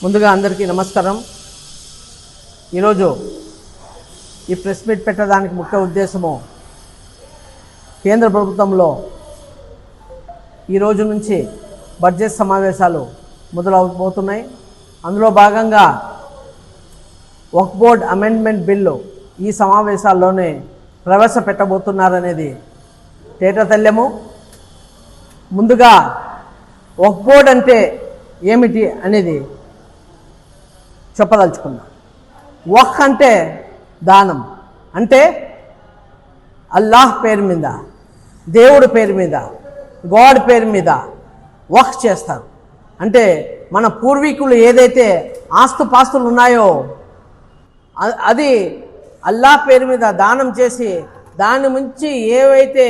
ముందుగా అందరికీ నమస్కారం. ఈరోజు ఈ ప్రెస్ మీట్ పెట్టడానికి ముఖ్య ఉద్దేశము కేంద్ర ప్రభుత్వంలో ఈ రోజు నుంచి బడ్జెట్ సమావేశాలు మొదలవబోతున్నాయి అందులో భాగంగా వక్ బోర్డ్ అమెండ్మెంట్ బిల్లు ఈ సమావేశాల్లోనే ప్రవేశపెట్టబోతున్నారనేది తేటతెల్లము. ముందుగా వక్ బోర్డ్ అంటే ఏమిటి అనేది చెప్పదలుచుకున్నా. వహ్ అంటే దానం. అంటే అల్లాహ్ పేరు మీద దేవుడు పేరు మీద గాడ్ పేరు మీద వహ్ చేస్తారు. అంటే మన పూర్వీకులు ఏదైతే ఆస్తుపాస్తులు ఉన్నాయో అది అల్లాహ్ పేరు మీద దానం చేసి దాని నుంచి ఏవైతే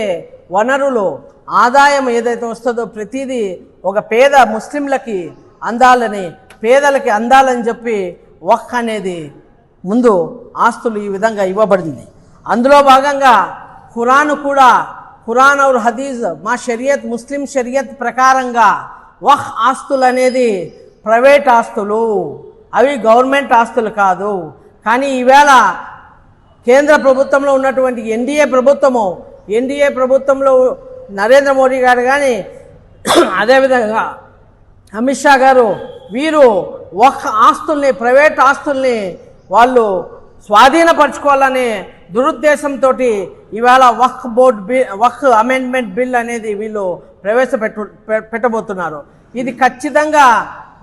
వనరులు ఆదాయం ఏదైతే వస్తుందో ప్రతిదీ ఒక పేద ముస్లింలకి అందాలని పేదలకి అందాలని చెప్పి వక్ అనేది ముందు ఆస్తులు ఈ విధంగా ఇవ్వబడింది. అందులో భాగంగా ఖురాన్ కూడా ఖురాన్ ఔర్ హదీజ్ మా షరియత్ ముస్లిం షరియత్ ప్రకారంగా వహ్ ఆస్తులు అనేది ప్రైవేట్ ఆస్తులు. అవి గవర్నమెంట్ ఆస్తులు కాదు. కానీ ఈవేళ కేంద్ర ప్రభుత్వంలో ఉన్నటువంటి ఎన్డీఏ ప్రభుత్వము ఎన్డీఏ ప్రభుత్వంలో నరేంద్ర మోడీ గారు కానీ అదేవిధంగా అమిత్ షా గారు వీరు ఒక ఆస్తుల్ని ప్రైవేట్ ఆస్తుల్ని వాళ్ళు స్వాధీనపరచుకోవాలనే దురుద్దేశంతో ఇవాళ Waqf board bill Waqf amendment bill అనేది వీళ్ళు ప్రవేశపెట్టు పెట్టబోతున్నారు. ఇది ఖచ్చితంగా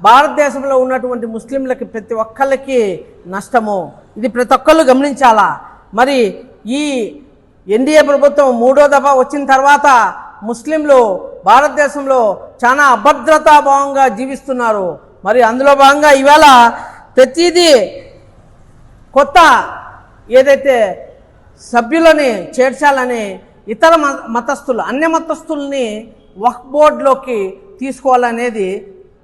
భారతదేశంలో ఉన్నటువంటి ముస్లింలకి ప్రతి ఒక్కళ్ళకి నష్టము. ఇది ప్రతి ఒక్కళ్ళు గమనించాలా? మరి ఈ ఎన్డీఏ ప్రభుత్వం మూడో దఫా వచ్చిన తర్వాత ముస్లింలు భారతదేశంలో చాలా అభద్రతాభావంగా జీవిస్తున్నారు. మరి అందులో భాగంగా ఇవాళ ప్రతిదీ కొత్త ఏదైతే సభ్యులని చేర్చాలని ఇతర మతస్థులు అన్య మతస్థుల్ని వక్ బోర్డులోకి తీసుకోవాలనేది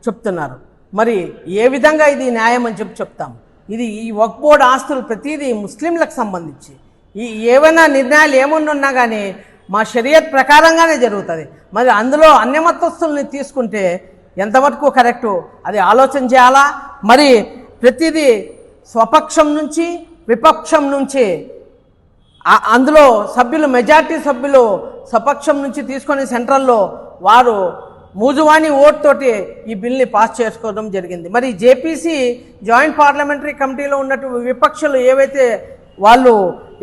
చెప్తున్నారు. మరి ఏ విధంగా ఇది న్యాయం అని చెప్పి చెప్తాం. ఇది ఈ వక్ బోర్డు ఆస్తులు ప్రతిదీ ముస్లింలకు సంబంధించి. ఈ ఏవైనా నిర్ణయాలు ఏమన్నా ఉన్నా కానీ మా షరియత్ ప్రకారంగానే జరుగుతుంది. మరి అందులో అన్యమతస్తుల్ని తీసుకుంటే ఎంతవరకు కరెక్టు? అది ఆలోచన చేయాలా? మరి ప్రతిదీ స్వపక్షం నుంచి విపక్షం నుంచి అందులో సభ్యులు మెజార్టీ సభ్యులు స్వపక్షం నుంచి తీసుకొని సెంట్రల్లో వారు మూజువాణి ఓట్తోటి ఈ బిల్ని పాస్ చేసుకోవడం జరిగింది. మరి జేపీసీ జాయింట్ పార్లమెంటరీ కమిటీలో ఉన్నట్టు విపక్షాలు ఏవైతే వాళ్ళు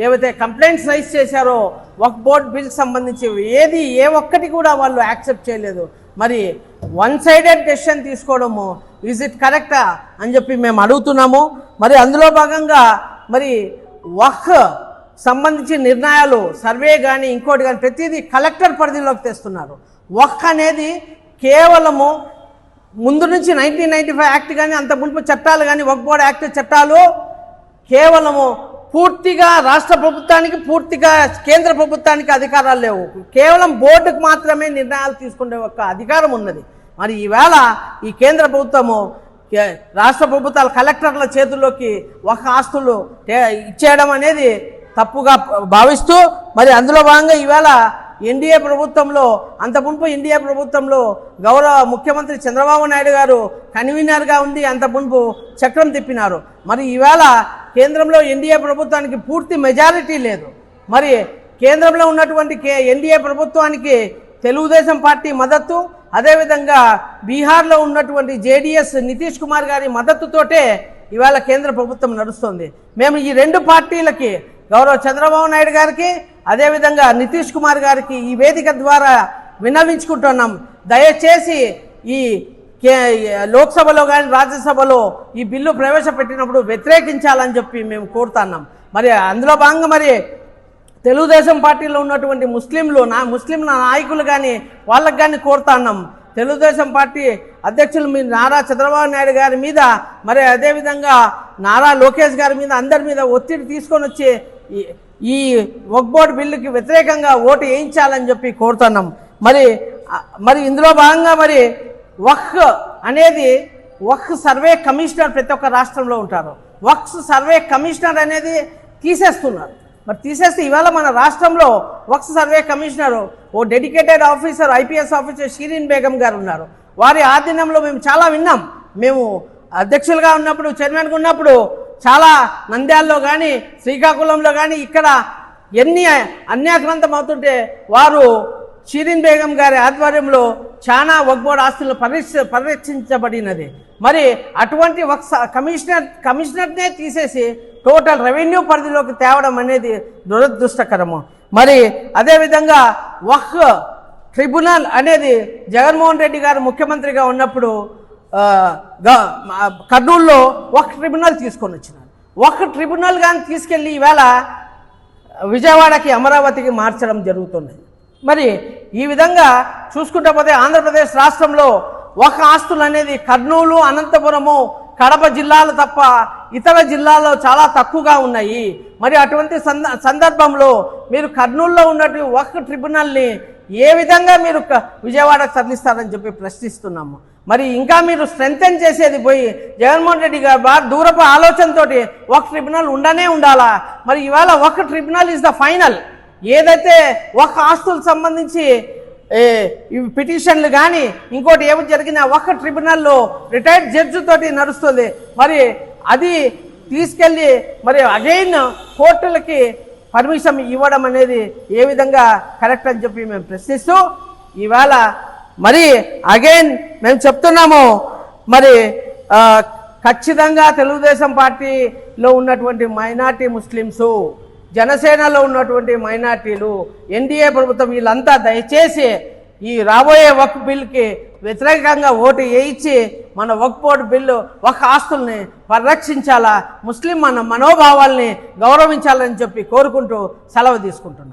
ఏవైతే కంప్లైంట్స్ రైజ్ చేశారో వక్ బోర్డ్ బిల్ సంబంధించి ఏది ఏ ఒక్కటి కూడా వాళ్ళు యాక్సెప్ట్ చేయలేదు. మరి వన్ సైడెడ్ డెసిషన్ తీసుకోవడము ఈజ్ ఇట్ కరెక్టా అని చెప్పి మేము అడుగుతున్నాము. మరి అందులో భాగంగా మరి వహ్ సంబంధించి నిర్ణయాలు సర్వే కానీ ఇంకోటి కానీ ప్రతిదీ కలెక్టర్ పరిధిలోకి తెస్తున్నారు. వక్ అనేది కేవలము ముందు నుంచి నైన్టీన్ నైన్టీ ఫైవ్ యాక్ట్ కానీ అంత మునుపు చట్టాలు కానీ వక్ బోర్డ్ యాక్ట్ చట్టాలు కేవలము పూర్తిగా రాష్ట్ర ప్రభుత్వానికి పూర్తిగా కేంద్ర ప్రభుత్వానికి అధికారాలు లేవు. కేవలం బోర్డుకు మాత్రమే నిర్ణయాలు తీసుకునే ఒక అధికారం ఉన్నది. మరి ఈవేళ ఈ కేంద్ర ప్రభుత్వము కే- రాష్ట్ర ప్రభుత్వాల కలెక్టర్ల చేతుల్లోకి ఒక ఆస్తులు ఇచ్చేయడం అనేది తప్పుగా భావిస్తూ మరి అందులో భాగంగా ఈవేళ ఎన్డీఏ ప్రభుత్వంలో అంత మునుపు ఎన్డీఏ ప్రభుత్వంలో గౌరవ ముఖ్యమంత్రి చంద్రబాబు నాయుడు గారు కన్వీనర్గా ఉండి అంత మునుపు చక్రం తిప్పినారు. మరి ఈవేళ కేంద్రంలో ఎన్డీఏ ప్రభుత్వానికి పూర్తి మెజారిటీ లేదు. మరి కేంద్రంలో ఉన్నటువంటి కే ఎన్డీఏ ప్రభుత్వానికి తెలుగుదేశం పార్టీ మద్దతు అదేవిధంగా బీహార్లో ఉన్నటువంటి జేడీఎస్ నితీష్ కుమార్ గారి మద్దతుతోటే ఇవాళ కేంద్ర ప్రభుత్వం నడుస్తుంది. మేము ఈ రెండు పార్టీలకి గౌరవ చంద్రబాబు నాయుడు గారికి అదేవిధంగా నితీష్ కుమార్ గారికి ఈ వేదిక ద్వారా విన్నవించుకుంటున్నాం. దయచేసి ఈ లోక్సభలో కానీ రాజ్యసభలో ఈ బిల్లు ప్రవేశపెట్టినప్పుడు వ్యతిరేకించాలని చెప్పి మేము కోరుతున్నాం. మరి అందులో భాగంగా మరి తెలుగుదేశం పార్టీలో ఉన్నటువంటి ముస్లింలు నా ముస్లిం నాయకులు కానీ వాళ్ళకి కానీ కోరుతున్నాం. తెలుగుదేశం పార్టీ అధ్యక్షులు మీ నారా చంద్రబాబు నాయుడు గారి మీద మరి అదేవిధంగా నారా లోకేష్ గారి మీద అందరి మీద ఒత్తిడి తీసుకొని వచ్చి ఈ- ఈ వక్ బోర్డు బిల్లుకి వ్యతిరేకంగా ఓటు వేయించాలని చెప్పి కోరుతున్నాం. మరి మరి ఇందులో భాగంగా మరి వక్ అనేది వక్ సర్వే కమిషనర్ ప్రతి ఒక్క రాష్ట్రంలో ఉంటారు. వక్స్ సర్వే కమిషనర్ అనేది తీసేస్తున్నారు. మరి తీసేస్తే ఇవాళ మన రాష్ట్రంలో వక్స్ సర్వే కమిషనర్ ఓ dedicated officer IPS officer Shirin Begum గారు ఉన్నారు. వారి ఆధీనంలో మేము చాలా విన్నాం. మేము అధ్యక్షులుగా ఉన్నప్పుడు చైర్మన్గా ఉన్నప్పుడు చాలా నంద్యాల్లో కానీ శ్రీకాకుళంలో కానీ ఇక్కడ ఎన్ని అన్యాక్రాంతం అవుతుంటే వారు షీరిన్ బేగం గారి ఆధ్వర్యంలో చాలా వక్బోర్డ్ ఆస్తులు పరిరక్ష పరిరక్షించబడినది. మరి అటువంటి ఒక కమిషనర్ కమిషనర్నే తీసేసి టోటల్ రెవెన్యూ పరిధిలోకి తేవడం అనేది దురదృష్టకరము. మరి అదేవిధంగా వహ్ ట్రిబ్యునల్ అనేది జగన్మోహన్ రెడ్డి గారు ముఖ్యమంత్రిగా ఉన్నప్పుడు కర్నూలులో ఒక ట్రిబ్యునల్ తీసుకొని వచ్చినారు. ఒక ట్రిబ్యునల్ కానీ తీసుకెళ్ళి ఈవేళ విజయవాడకి అమరావతికి మార్చడం జరుగుతున్నది. మరి ఈ విధంగా చూసుకుంటే పోతే ఆంధ్రప్రదేశ్ రాష్ట్రంలో ఒక ఆస్తులు అనేది కర్నూలు అనంతపురము కడప జిల్లాలు తప్ప ఇతర జిల్లాల్లో చాలా తక్కువగా ఉన్నాయి. మరి అటువంటి సంద సందర్భంలో మీరు కర్నూలులో ఉన్నటువంటి ఒక ట్రిబ్యునల్ని ఏ విధంగా మీరు విజయవాడకు తరలిస్తారని చెప్పి ప్రశ్నిస్తున్నాము. మరి ఇంకా మీరు స్ట్రెంగ్తెన్ చేసేది పోయి జగన్మోహన్ రెడ్డి గారు బాగా దూరపు ఆలోచనతోటి ఒక ట్రిబ్యునల్ ఉండనే ఉండాలా? మరి ఇవాళ ఒక ట్రిబ్యునల్ ఇస్ ద ఫైనల్. ఏదైతే ఒక ఆస్తులకు సంబంధించి పిటిషన్లు కానీ ఇంకోటి ఏమి జరిగినా ఒక ట్రిబ్యునల్లో రిటైర్డ్ జడ్జి తోటి నడుస్తుంది. మరి అది తీసుకెళ్ళి మరి అగైన్ కోర్టులకి పర్మిషన్ ఇవ్వడం అనేది ఏ విధంగా కరెక్ట్ అని చెప్పి మేము ప్రశ్నిస్తూ ఇవాళ మరి అగైన్ మేము చెప్తున్నాము మరి ఖచ్చితంగా తెలుగుదేశం పార్టీలో ఉన్నటువంటి మైనార్టీ ముస్లిమ్సు జనసేనలో ఉన్నటువంటి మైనార్టీలు ఎన్డీఏ ప్రభుత్వం వీళ్ళంతా దయచేసి ఈ రాబోయే వక్ బిల్కి వ్యతిరేకంగా ఓటు వేయించి మన వక్ బోర్డు బిల్లు ఒక ఆస్తుల్ని పరిరక్షించాలా? ముస్లిం మన మనోభావాల్ని గౌరవించాలని చెప్పి కోరుకుంటూ సెలవు తీసుకుంటున్నాను.